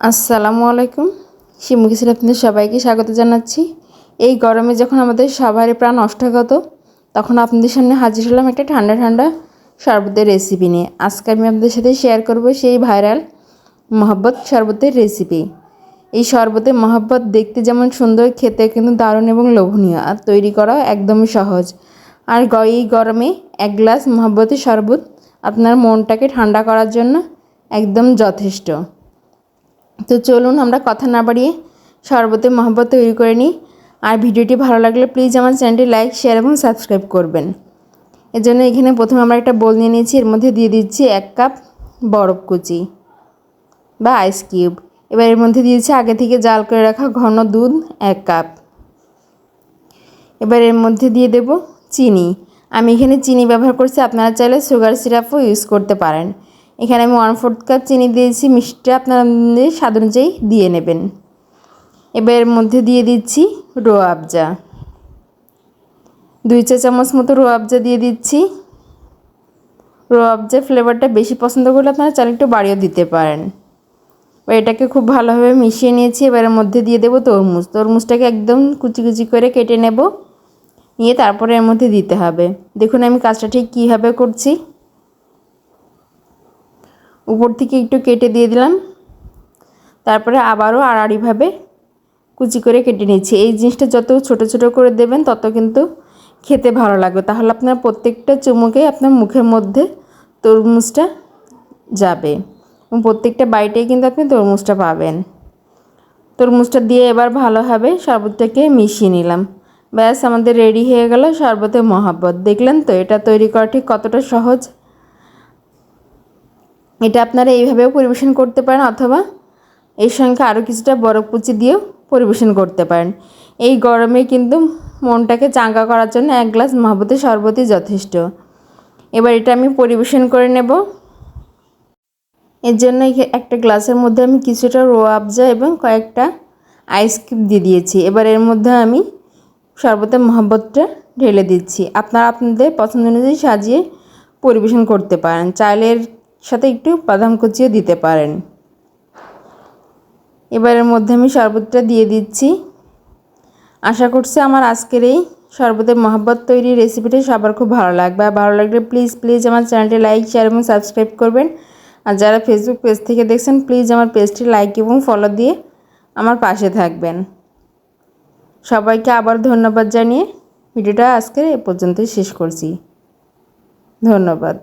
আসসালামু আলাইকুম। শিমু কিসের আপনাদের সবাইকে স্বাগত জানাচ্ছি। এই গরমে যখন আমাদের সবারই প্রাণ অষ্টাগত, তখন আপনাদের সামনে হাজির হলাম একটা ঠান্ডা ঠান্ডা শরবতের রেসিপি নিয়ে। আজকে আমি আপনাদের সাথে শেয়ার করব সেই ভাইরাল মহব্বত শরবতের রেসিপি এই শরবতের মহব্বত দেখতে যেমন সুন্দর খেতে কিন্তু দারুণ এবং লোভনীয় আর তৈরি করাও একদমই সহজ। আর এই গরমে এক গ্লাস মহব্বতের শরবত আপনার মনটাকে ঠান্ডা করার জন্য একদম যথেষ্ট। তো চলুন আমরা কথা না বাড়িয়ে শরবতে মহব্বত তৈরি করে নিই। আর ভিডিওটি ভালো লাগলে প্লিজ আমার চ্যানেলটি লাইক, শেয়ার এবং সাবস্ক্রাইব করবেন। এর জন্য এখানে প্রথমে আমরা একটা বোল নিয়ে নিয়েছি। এর মধ্যে দিয়ে দিচ্ছি এক কাপ বরফ কুচি বা আইস কিউব এবার এর মধ্যে দিয়েছি আগে থেকে জাল করে রাখা ঘন দুধ এক কাপ। এবার এর মধ্যে দিয়ে দেব চিনি। আমি এখানে চিনি ব্যবহার করছি। আপনারা চাইলে সুগার সিরাপও ইউজ করতে পারেন। এখানে আমি ওয়ান ফোর্থ কাপ চিনি দিয়েছি, মিষ্টিটা আপনাদের স্বাদ অনুযায়ী দিয়ে নেবেন। এবার এর মধ্যে দিয়ে দিচ্ছি রো আবজা। দুই চা চামচ মতো রো আবজা দিয়ে দিচ্ছি। রো আবজা ফ্লেভারটা বেশি পছন্দ করলে আপনারা চাল একটু বাড়িয়েও দিতে পারেন। এটাকে খুব ভালোভাবে মিশিয়ে নিয়েছি, এবার এর মধ্যে দিয়ে দেবো তরমুজ। তরমুজটাকে একদম কুচি কুচি করে কেটে নেব। নিয়ে তারপরে এর মধ্যে দিতে হবে। দেখুন আমি কাজটা ঠিক কীভাবে করছি। উপর থেকে একটু কেটে দিয়ে দিলাম। তারপরে আবারও আড়াআড়িভাবে কুচি করে কেটে নিচ্ছি এই জিনিসটা যত ছোট ছোট করে দেবেন, তত কিন্তু খেতে ভালো লাগবে। তাহলে আপনার প্রত্যেকটা চুমুকে আপনার মুখের মধ্যে তরমুজটা যাবে এবং প্রত্যেকটা বাইটেই কিন্তু আপনি তরমুজটা পাবেন। তরমুজটা দিয়ে এবার ভালোভাবে শরবতটাকে মিশিয়ে নিলাম। ব্যাস, আমাদের রেডি হয়ে গেল শরবতে মহাব্বত। দেখলেন তো, এটা তৈরি করা ঠিক কতটা সহজ। এটা আপনারা এইভাবেও পরিবেশন করতে পারেন অথবা এর সঙ্গে আরও কিছুটা বরফ কুচি দিয়েও পরিবেশন করতে পারেন। এই গরমে কিন্তু মনটাকে চাঙ্গা করার জন্য এক গ্লাস মহাবতের শরবতই যথেষ্ট। এবার এটা আমি পরিবেশন করে নেব। এর জন্য একটা গ্লাসের মধ্যে আমি কিছুটা রো আবজা এবং কয়েকটা আইসক্রিম দিয়ে দিয়েছি। এবার এর মধ্যে আমি শরবতের মহব্বতটা ঢেলে দিচ্ছি। আপনারা আপনাদের পছন্দ অনুযায়ী সাজিয়ে পরিবেশন করতে পারেন। চাইলের সাথে একটু বাদাম কুচিও দিতে পারেন। এবারের মধ্যে আমি শরবতটা দিয়ে দিচ্ছি। আশা করছি আমার আজকের এই শরবতের মহব্বত তৈরি রেসিপিটা সবার খুব ভালো লাগবে। আর ভালো লাগলে প্লিজ প্লিজ আমার চ্যানেলটি লাইক, শেয়ার এবং সাবস্ক্রাইব করবেন। আর যারা ফেসবুক পেজ থেকে দেখছেন, প্লিজ আমার পেজটি লাইক এবং ফলো দিয়ে আমার পাশে থাকবেন। সবাইকে আবার ধন্যবাদ জানিয়ে ভিডিওটা আজকে এ পর্যন্তই শেষ করছি। ধন্যবাদ।